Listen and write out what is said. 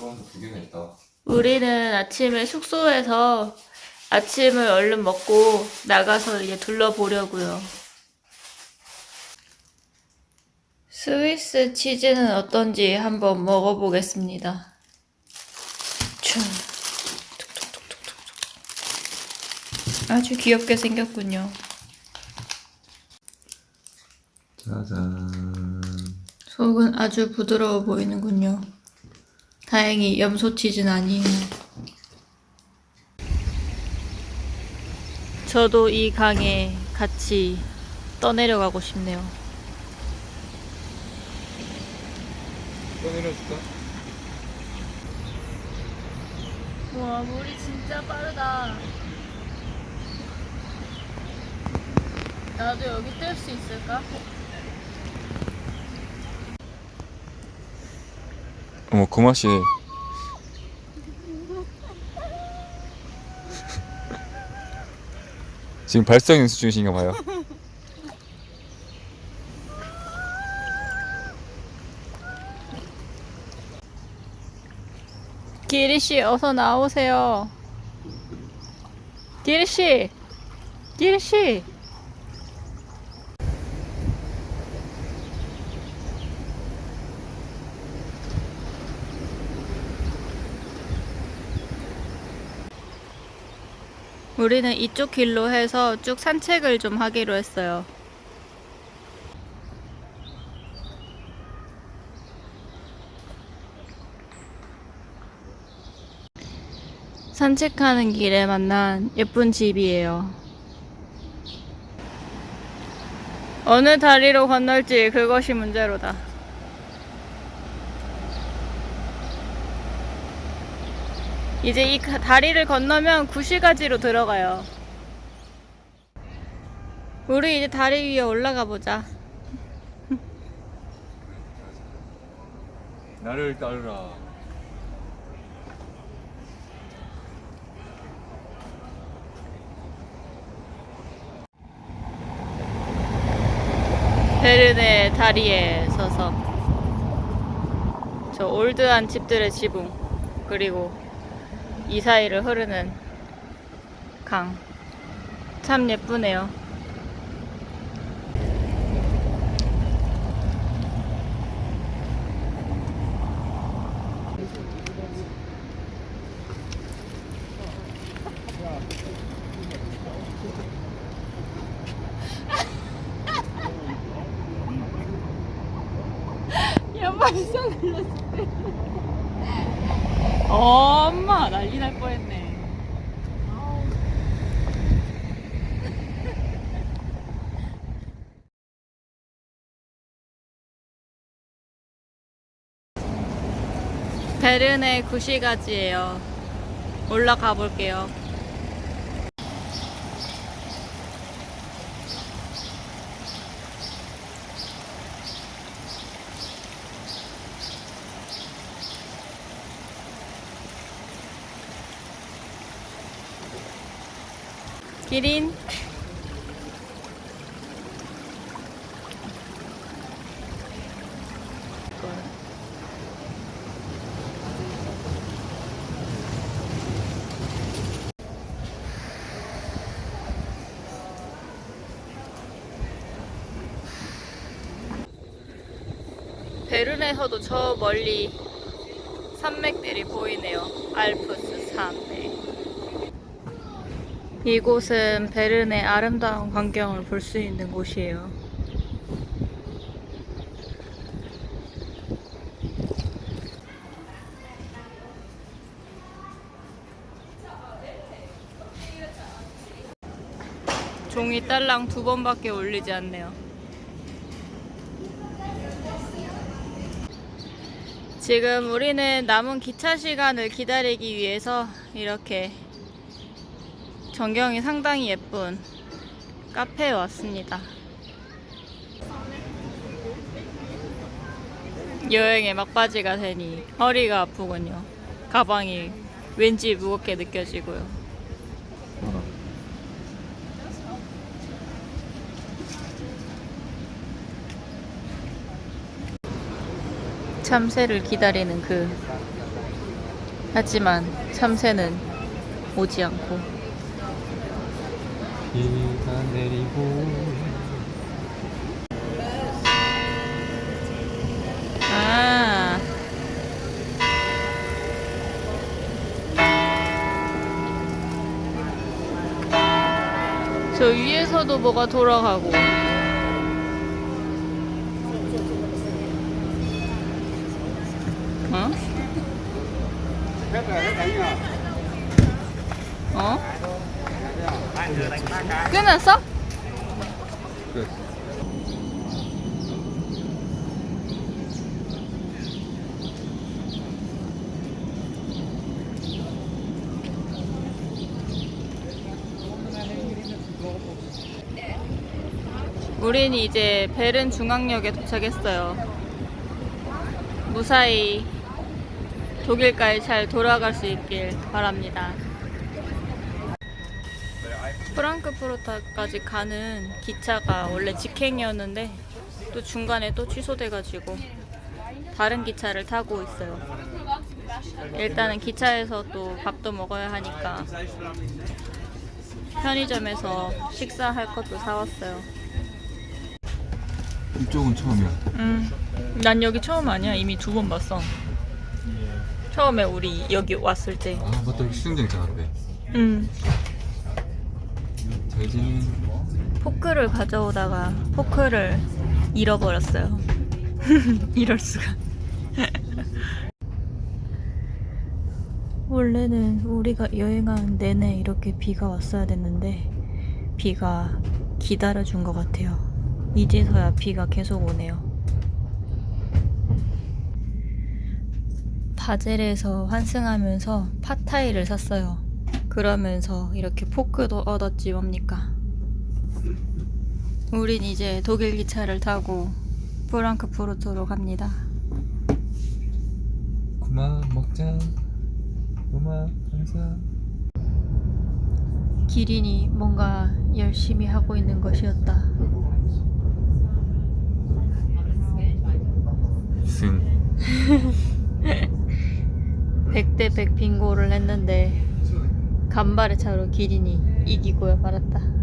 그건 두 개나 있다. 우리는 아침에 숙소에서 아침을 얼른 먹고 나가서 이제 둘러보려고요. 스위스 치즈는 어떤지 한번 먹어보겠습니다. 아주 귀엽게 생겼군요. 짜잔. 속은 아주 부드러워 보이는군요. 다행히 염소 치즈는 아니에요. 저도 이 강에 같이 떠내려가고 싶네요. 꺼내려줄까? 와, 물이 진짜 빠르다. 나도 여기 뜰 수 있을까? 어머 고마 씨. 지금 발성 연습 중이신가 봐요. 기리 씨, 어서 나오세요. 기리 씨, 기리 씨. 우리는 이쪽 길로 해서 쭉 산책을 좀 하기로 했어요. 산책하는 길에 만난 예쁜 집이에요. 어느 다리로 건널지 그것이 문제로다. 이제 이 가- 다리를 건너면 구시가지로 들어가요. 우리 이제 다리 위에 올라가 보자. 나를 따르라. 베르네 다리에 서서 저 올드한 집들의 지붕 그리고 이 사이를 흐르는 강 참 예쁘네요. 연말성 흘렸을 때. 엄마 난리 날 뻔했네. 베른의 구시가지예요. 올라가 볼게요. 기린 베른에서도 저 멀리 산맥들이 보이네요. 알프스 산맥. 이곳은 베른의 아름다운 광경을 볼 수 있는 곳이에요. 종이 딸랑 두 번밖에 올리지 않네요. 지금 우리는 남은 기차 시간을 기다리기 위해서 이렇게 전경이 상당히 예쁜 카페에 왔습니다. 여행의 막바지가 되니 허리가 아프군요. 가방이 왠지 무겁게 느껴지고요. 참새를 기다리는 그 하지만 참새는 오지 않고 비가 내리고 아. 저 위에서도 뭐가 돌아가고. 어? 어? 끝. 우린 이제 베른 중앙역에 도착했어요. 무사히 독일까지 잘 돌아갈 수 있길 바랍니다. 프랑크푸르트까지 가는 기차가 원래 직행이었는데 또 중간에 또 취소돼가지고 다른 기차를 타고 있어요. 일단은 기차에서 또 밥도 먹어야 하니까 편의점에서 식사할 것도 사왔어요. 이쪽은 처음이야. 음, 난 여기 처음 아니야. 이미 두 번 봤어. 처음에 우리 여기 왔을 때. 아 맞다 여기 수영장 있잖아 근데. 음, 잘 지내. 포크를 가져오다가 포크를 잃어버렸어요. 이럴 수가. 원래는 우리가 여행하는 내내 이렇게 비가 왔어야 됐는데 비가 기다려준 것 같아요. 이제서야 비가 계속 오네요. 바젤에서 환승하면서 팟타이를 샀어요. 그러면서 이렇게 포크도 얻었지 뭡니까? 우린 이제 독일 기차를 타고 프랑크푸르트로 갑니다. 그만 먹자. 그만 항상. 기린이 뭔가 열심히 하고 있는 것이었다. 승. 100대 100 빙고를 했는데 간발의 차로 기린이 이기고야 말았다.